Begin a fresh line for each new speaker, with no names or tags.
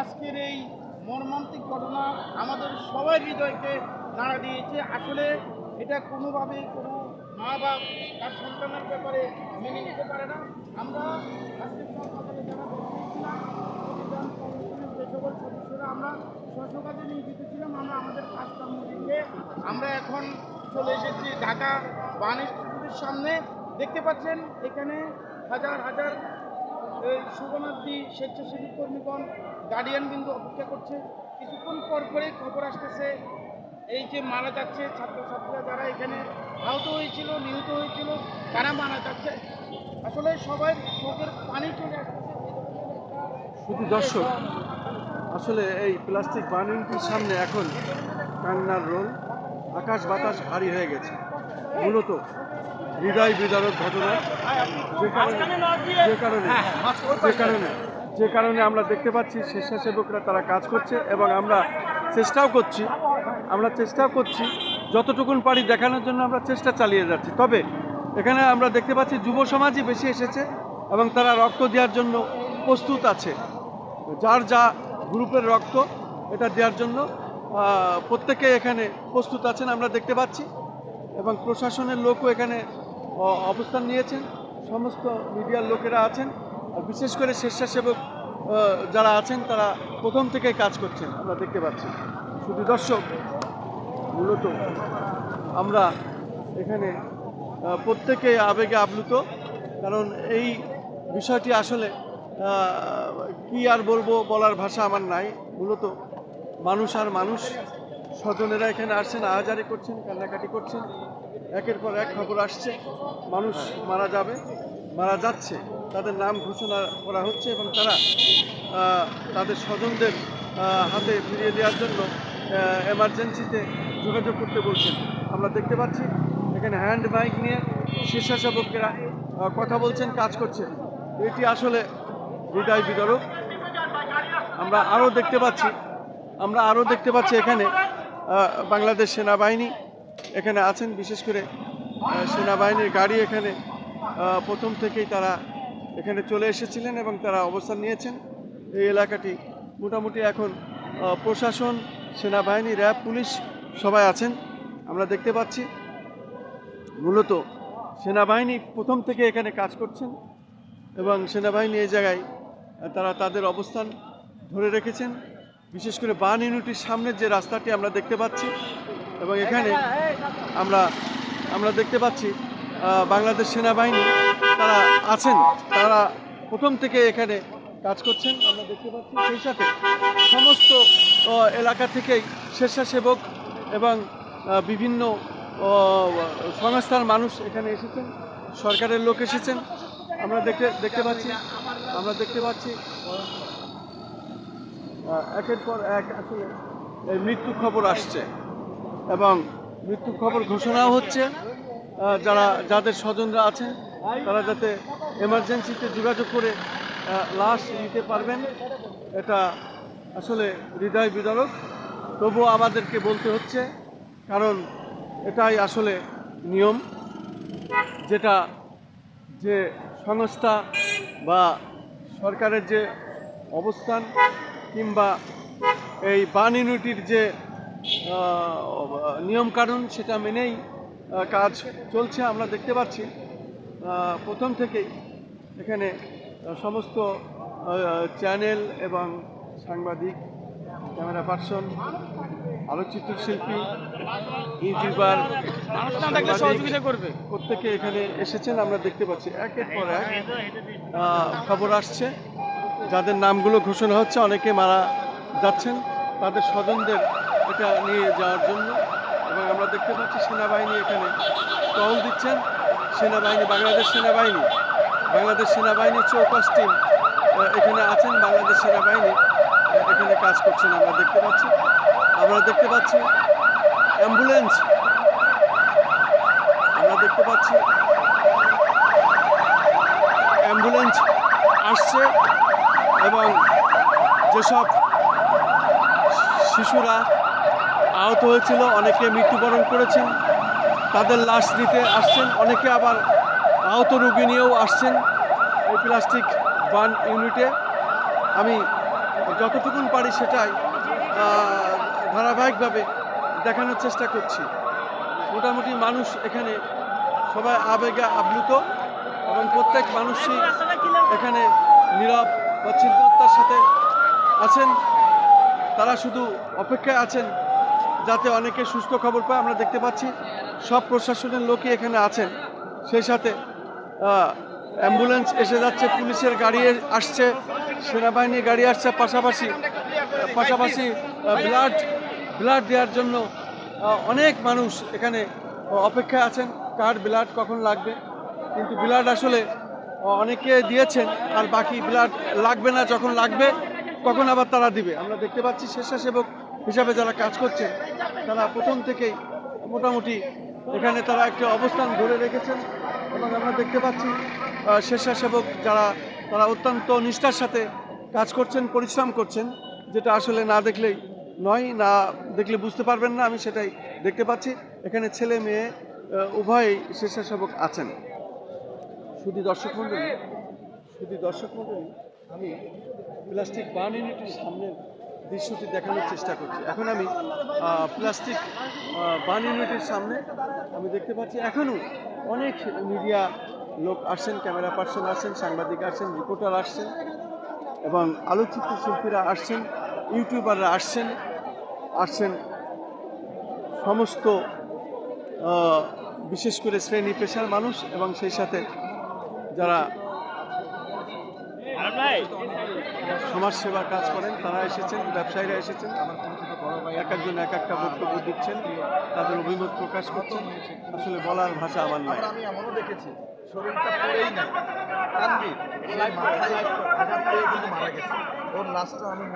আজকের এই মর্মান্তিক ঘটনা আমাদের সবার হৃদয়কে নাড়া দিয়েছে। আসলে এটা কোনোভাবে কোনো মা বাপ তার সন্তানের ব্যাপারে মেনে নিতে পারে না। আমরা আজকে হাসপাতালে যারা দেখেছিলাম প্রতিদান যে সকল সদস্যরা আমরা আমরা আমাদের আমরা এখন চলে এসেছি ঢাকা বান সামনে। দেখতে পাচ্ছেন, এখানে হাজার হাজার এই স্বেচ্ছাসেবী কর্মীগণ গার্ডিয়ান বিন্দু অপেক্ষা করছে। কিছুক্ষণ পর পরে খবর আসতেছে, এই যে মারা যাচ্ছে ছাত্রছাত্রীরা যারা এখানে আহত হয়েছিল, নিহত হয়েছিল, তারা মারা যাচ্ছে। আসলে সবাই চোখের পানি চলে আসতেছে।
দর্শক, আসলে এই প্লাস্টিক বানিংটির সামনে এখন কান্নার রোল। আকাশ বাতাস ভারী হয়ে গেছে। মূলত হৃদয় বিদারক ঘটনা। যে কারণে যে কারণে যে কারণে যে কারণে আমরা দেখতে পাচ্ছি স্বেচ্ছাসেবকরা তারা কাজ করছে এবং আমরা চেষ্টাও করছি। আমরা চেষ্টাও করছি। যতটুকুন পারি দেখানোর জন্য আমরা চেষ্টা চালিয়ে যাচ্ছি। তবে এখানে আমরা দেখতে পাচ্ছি যুব সমাজই বেশি এসেছে এবং তারা রক্ত দেওয়ার জন্য প্রস্তুত আছে। যার যা গ্রুপের রক্ত এটা দেওয়ার জন্য প্রত্যেকে এখানে প্রস্তুত আছেন, আমরা দেখতে পাচ্ছি। এবং প্রশাসনের লোকও এখানে অবস্থান নিয়েছেন। সমস্ত মিডিয়ার লোকেরা আছেন। বিশেষ করে স্বেচ্ছাসেবক যারা আছেন, তারা প্রথম থেকেই কাজ করছেন, আমরা দেখতে পাচ্ছি। শুধু দর্শক, মূলত আমরা এখানে প্রত্যেকে আবেগে আপ্লুত। কারণ এই বিষয়টি আসলে কি আর বলব, বলার ভাষা আমার নাই। মূলত মানুষ আর মানুষ। স্বজনেরা এখানে আসছেন, আহাজারি করছেন, কান্নাকাটি করছেন। একের পর এক খবর আসছে, মানুষ মারা যাবে, মারা যাচ্ছে। তাদের নাম ঘোষণা করা হচ্ছে এবং তারা তাদের স্বজনদের হাতে ফিরিয়ে দেওয়ার জন্য এমার্জেন্সিতে যোগাযোগ করতে বলছেন। আমরা দেখতে পাচ্ছি, এখানে হ্যান্ড মাইক নিয়ে স্বেচ্ছাসেবকেরা কথা বলছেন, কাজ করছে এটি আসলে হৃদয় বিদারক। আমরা আরও দেখতে পাচ্ছি আমরা আরও দেখতে পাচ্ছি এখানে বাংলাদেশ সেনাবাহিনী এখানে আছেন, বিশেষ করে সেনাবাহিনীর গাড়ি এখানে প্রথম থেকেই তারা এখানে চলে এসেছিলেন এবং তারা অবস্থান নিয়েছেন। এই এলাকাটি মোটামুটি এখন প্রশাসন, সেনাবাহিনী, র্যাব, পুলিশ সবাই আছেন। আমরা দেখতে পাচ্ছি, মূলত সেনাবাহিনী প্রথম থেকে এখানে কাজ করছেন এবং সেনাবাহিনী এই জায়গায় তারা তাদের অবস্থান ধরে রেখেছেন। বিশেষ করে বান ইউনিটির সামনের যে রাস্তাটি আমরা দেখতে পাচ্ছি, এবং এখানে আমরা আমরা দেখতে পাচ্ছি বাংলাদেশ সেনাবাহিনী, তারা আছেন, তারা প্রথম থেকে এখানে কাজ করছেন, আমরা দেখতে পাচ্ছি সেই সাথে সমস্ত এলাকা থেকেই স্বেচ্ছাসেবক এবং বিভিন্ন সংস্থার মানুষ এখানে এসেছেন, সরকারের লোক এসেছেন, আমরা দেখতে দেখতে পাচ্ছি, আমরা দেখতে পাচ্ছি একের পর এক আসলে এই মৃত্যু খবর আসছে এবং মৃত্যু খবর ঘোষণাও হচ্ছে যারা, যাদের স্বজনরা আছেন তারা যাতে এমার্জেন্সিতে যোগাযোগ করে লাশ নিতে পারবেন, এটা আসলে হৃদয় বিদারক। তবুও আমাদেরকে বলতে হচ্ছে, কারণ এটাই আসলে নিয়ম, যেটা যে সংস্থা বা সরকারের যে অবস্থান কিংবা এই বান ইউনিটির যে নিয়মকানুন, সেটা মেনেই কাজ চলছে, আমরা দেখতে পাচ্ছি। প্রথম থেকেই এখানে সমস্ত চ্যানেল এবং সাংবাদিক, ক্যামেরা পার্সন, আলোকচিত্র শিল্পী, ইউটিউবার
করবে
প্রত্যেকে এখানে এসেছেন, আমরা দেখতে পাচ্ছি। একের পর এক খবর আসছে। যাদের নামগুলো ঘোষণা হচ্ছে, অনেকে মারা যাচ্ছেন। তাদের স্বজনদের এটা নিয়ে যাওয়ার জন্য। এবং আমরা দেখতে পাচ্ছি সেনাবাহিনী এখানে টহল দিচ্ছেন। সেনাবাহিনী, বাংলাদেশ সেনাবাহিনী বাংলাদেশ সেনাবাহিনী চৌকাস টিম এখানে আছেন। বাংলাদেশ সেনাবাহিনী এখানে কাজ করছেন আমরা দেখতে পাচ্ছি। আমরা দেখতে পাচ্ছি অ্যাম্বুলেন্স। আমরা দেখতে পাচ্ছি অ্যাম্বুলেন্স আসছে। এবং যেসব শিশুরা আহত হয়েছিল, অনেকে মৃত্যুবরণ করেছেন, তাদের লাশ দিতে আসছেন, অনেকে আবার আহত রোগী নিয়েও আসছেন এই প্লাস্টিক বান ইউনিটে। আমি যতটুকুন পারি সেটাই ধারাবাহিকভাবে দেখানোর চেষ্টা করছি। মোটামুটি মানুষ এখানে সবাই আবেগে আপ্লুত এবং প্রত্যেক মানুষই এখানে নীরব বা চিন্তনতার সাথে আছেন, তারা শুধু অপেক্ষায় আছেন যাতে অনেকে সুস্থ খবর পায়, আমরা দেখতে পাচ্ছি সব প্রশাসনের লোকই এখানে আছেন। সেই সাথে অ্যাম্বুলেন্স এসে যাচ্ছে, পুলিশের গাড়ি আসছে, সেনাবাহিনীর গাড়ি আসছে পাশাপাশি পাশাপাশি ব্লাড ব্লাড দেওয়ার জন্য অনেক মানুষ এখানে অপেক্ষায় আছেন, কার ব্লাড কখন লাগবে। কিন্তু ব্লাড আসলে অনেকে দিয়েছেন, আর বাকি ব্লাড লাগবে না, যখন লাগবে, তখন আবার তারা দিবে। আমরা দেখতে পাচ্ছি স্বেচ্ছাসেবক হিসাবে যারা কাজ করছেন, তারা প্রথম থেকেই মোটামুটি এখানে তারা একটা অবস্থান ধরে রেখেছেন এবং আমরা দেখতে পাচ্ছি স্বেচ্ছাসেবক যারা, তারা অত্যন্ত নিষ্ঠার সাথে কাজ করছেন, পরিশ্রম করছেন, যেটা আসলে না দেখলেই নয়, না দেখলে বুঝতে পারবেন না, আমি সেটাই দেখতে পাচ্ছি। এখানে ছেলে, মেয়ে উভয়ই স্বেচ্ছাসেবক আছেন। শুধু দর্শক মণ্ডলী শুধু দর্শক মণ্ডলী আমি প্লাস্টিক বার্ন ইউনিটের সামনের দৃশ্যটি দেখানোর চেষ্টা করছি। এখন আমি প্লাস্টিক বার্ন ইউনিটের সামনে আমি দেখতে পাচ্ছি, এখনও অনেক মিডিয়া লোক আসছেন, ক্যামেরা পার্সন আসছেন, সাংবাদিক আসছেন, রিপোর্টার আসছেন এবং আলোকচিত্র শিল্পীরা আসছেন, ইউটিউবাররা আসছেন আসছেন সমস্ত বিশেষ করে শ্রেণি পেশার মানুষ এবং সেই সাথে যারা সমাজ সেবার কাজ করেন তারা এসেছেন ব্যবসায়ীরা এসেছেন। আমার পরিচিত বড় ভাই এক একজন এক একটা বক্তব্য দিচ্ছেন তাদের অভিমত প্রকাশ করছেন। আসলে বলার ভাষা আমার নাই।
আবার আমি এমনও দেখেছি শরীরটা পড়েই নাই তানভীর মাথায় আঘাত পেয়ে কিন্তু মারা গেছে। ওর লাশটা আমি